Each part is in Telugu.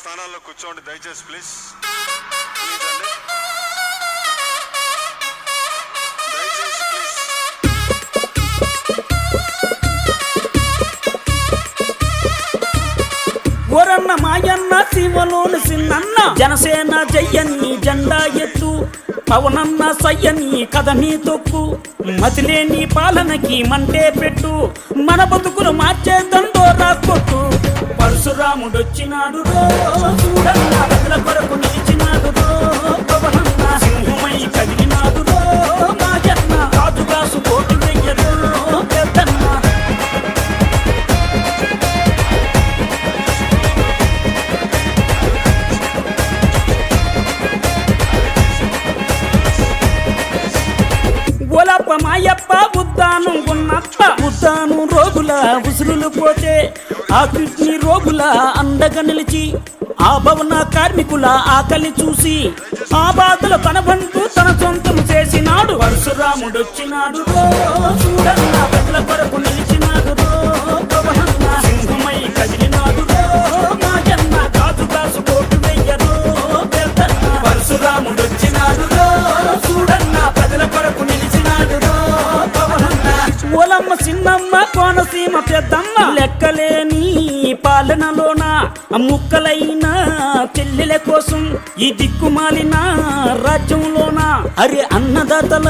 స్థానాల్లో కూర్చోండి దయచేసి ప్లీజ్. ప్లీజ్ అండి దయచేసి ప్లీజ్ ఓరన్న మాయన్న శివలోని సిన్నన్న జనసేన జయ్యని జెండా ఎత్తు. పవనన్న సయ్యని కథ నీ తొక్కు. మతిలేని పాలనకి మంటే పెట్టు. మన బతుకులు మార్చే దండోరా కొట్టు. పరశురాముడొచ్చినాడు రో. మాయప్ప ఉద్దాను ఉన్నప్ప ఉద్దాను రోగుల ఉసురులు పోతే ఆ కిడ్నీ రోగుల అండగా నిలిచి ఆ భవన కార్మికుల ఆకలి చూసి ఆ బాధలు కనబంటూ తన సొంతం చేసినాడు. పరశురాముడొచ్చినాడు. చూడన్న ప్రజల కొరకు పాలనలోన ముక్కలైన చెల్లెల కోసం ఈ దిక్కుమాలిన రాజ్యంలోన అరే అన్నదాతల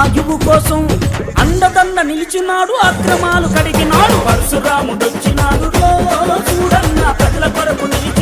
ఆయువు కోసం అండదండ నిలిచినాడు అక్రమాలు కడిగినాడు పరశురాముడు వచ్చినాడు చూడన్న ప్రజల కొరకు నిలిచి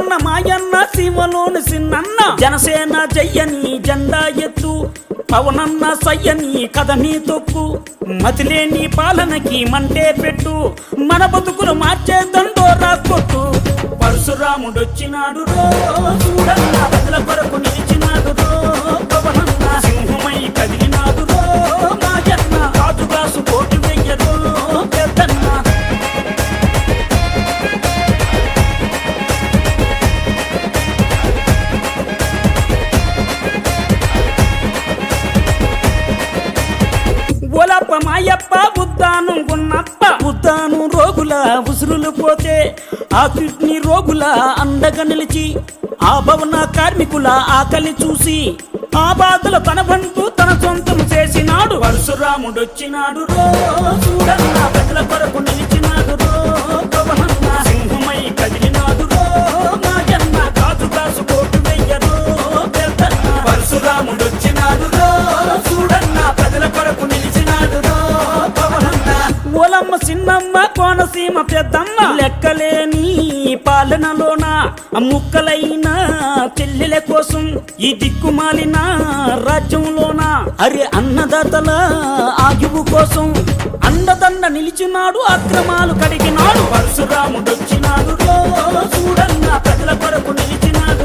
ఓరన్న మాయన్న సీమలోని సిన్నన్న. జనసేన జయ్యని జెండా ఎత్తు. పవనన్న సయ్యని కథని తొక్కు. మతిలేని పాలనకి మంటే పెట్టు. మన బతుకులు మార్చే దండోరా కొట్టు పరశురాముడొచ్చినాడు రో చూడన్న ప్రజల కొరకు నిలిచినాడు రో. ఒలప్ప మాయప్ప ఉద్దాను ఉన్నప్ప. ఉద్దాను రోగుల ఉసురులు పోతే ఆ కిడ్నీ రోగుల అండగా నిలిచి ఆ భవన కార్మికుల ఆకలి చూసి ఆ బాధలు కనబంటూ తన సొంతం చేసినాడు. పరశురాముడొచ్చినాడు రో చూడన్న ప్రజల కొరకు నిలిచినాడు ఓలమ్మ చిన్నమ్మ కోనసీమ పెద్దమ్మ. లెక్కలేని పాలనలోన ముక్కలైన చెల్లెల కోసం ఈ దిక్కుమాలిన రాజ్యంలోన అరే అన్నదాతల ఆయువు కోసం అండదండ నిలిచినాడు అక్రమాలు కడిగినాడు. పరశురాముడు వచ్చినాడు చూడన్న ప్రజల కొరకు నిలిచినాడు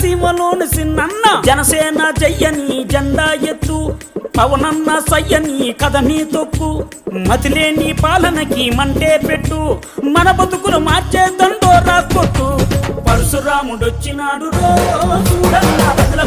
సీమలోని సిన్నన్న జనసేన జయ్యని జెండా ఎత్తు పవనన్న సయ్యని కథని తొక్కు. మతిలేని పాలనకి మంటే పెట్టు మన బతుకులు మార్చే దండో కొట్టు పరశురాముడొచ్చినాడు రో చూడన్న ప్రజల